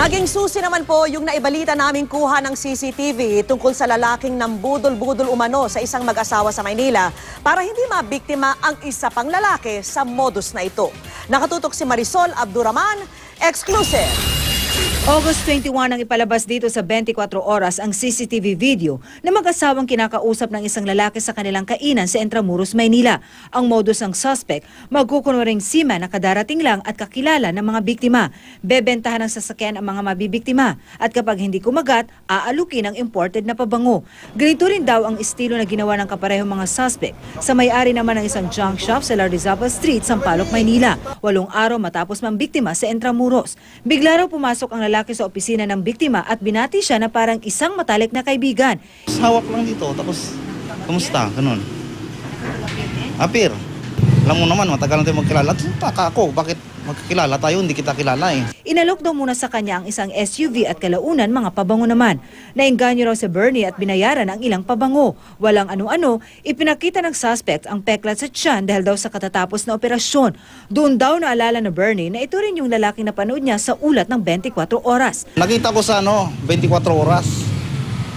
Naging susi naman po yung naibalita naming kuha ng CCTV tungkol sa lalaking nambudol-budol umano sa isang mag-asawa sa Maynila para hindi mabiktima ang isa pang lalaki sa modus na ito. Nakatutok si Marisol Abduraman, exclusive. August 21 ang ipalabas dito sa 24 oras ang CCTV video na mag-asawang kinakausap ng isang lalaki sa kanilang kainan sa Intramuros, Maynila. Ang modus ng suspect, magkukunwaring seaman na kadarating lang at kakilala ng mga biktima. Bebentahan ng sasakyan ang mga mabibiktima at kapag hindi kumagat, aalukin ang imported na pabango. Ganito rin daw ang estilo na ginawa ng kaparehong mga suspect sa may-ari naman ng isang junk shop sa Lardizabal Street, Sampaloc, Maynila. Walong araw matapos mambiktima sa Intramuros. Bigla raw pumasok ang lalaki sa opisina ng biktima at binati siya na parang isang matalik na kaibigan. Hawak lang dito, tapos, kamusta? Ganun. Apir. Alam mo naman, matagal na tayo magkilala. Taka ako, bakit magkakilala tayo, hindi kita kilala eh. Inalok daw muna sa kanya ang isang SUV at kalaunan mga pabango naman. Nainganyo raw si Bernie at binayaran ang ilang pabango. Walang ano-ano, ipinakita ng suspect ang peklat sa tiyan dahil daw sa katatapos na operasyon. Doon daw naalala na Bernie na ito rin yung lalaking napanood niya sa ulat ng 24 oras. Nakita ko sa ano, 24 oras.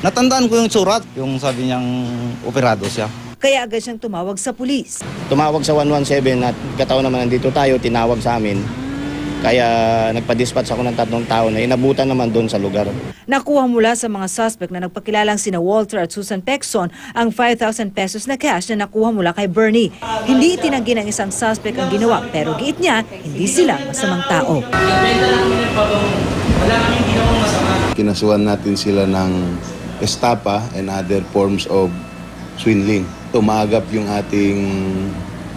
Natandaan ko yung surat, yung sabi niyang operado siya. Kaya agad siyang tumawag sa pulis. tumawag sa 117 at kataon naman nandito tayo, tinawag sa amin. Kaya nagpa-dispatch ako ng tatlong tao na inabutan naman doon sa lugar. Nakuha mula sa mga suspect na nagpakilalang sina Walter at Susan Pexon ang 5,000 pesos na cash na nakuha mula kay Bernie. Hindi itinanggi ng isang suspect ang ginawa pero giit niya, hindi sila masamang tao. Kinasuhan natin sila ng estapa and other forms of swindling. Tumagap yung ating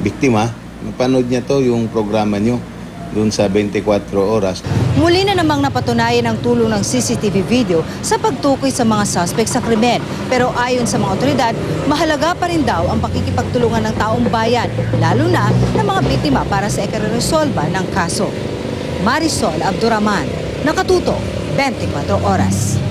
biktima. Napanood niya to yung programa nyo doon sa 24 oras. Muli na namang napatunayan ang tulong ng CCTV video sa pagtukoy sa mga suspect sa krimen. Pero ayon sa mga otoridad, mahalaga pa rin daw ang pakikipagtulungan ng taong bayan, lalo na ng mga biktima para sa ikaresolba ng kaso. Marisol Abduraman, Nakatuto, 24 Oras.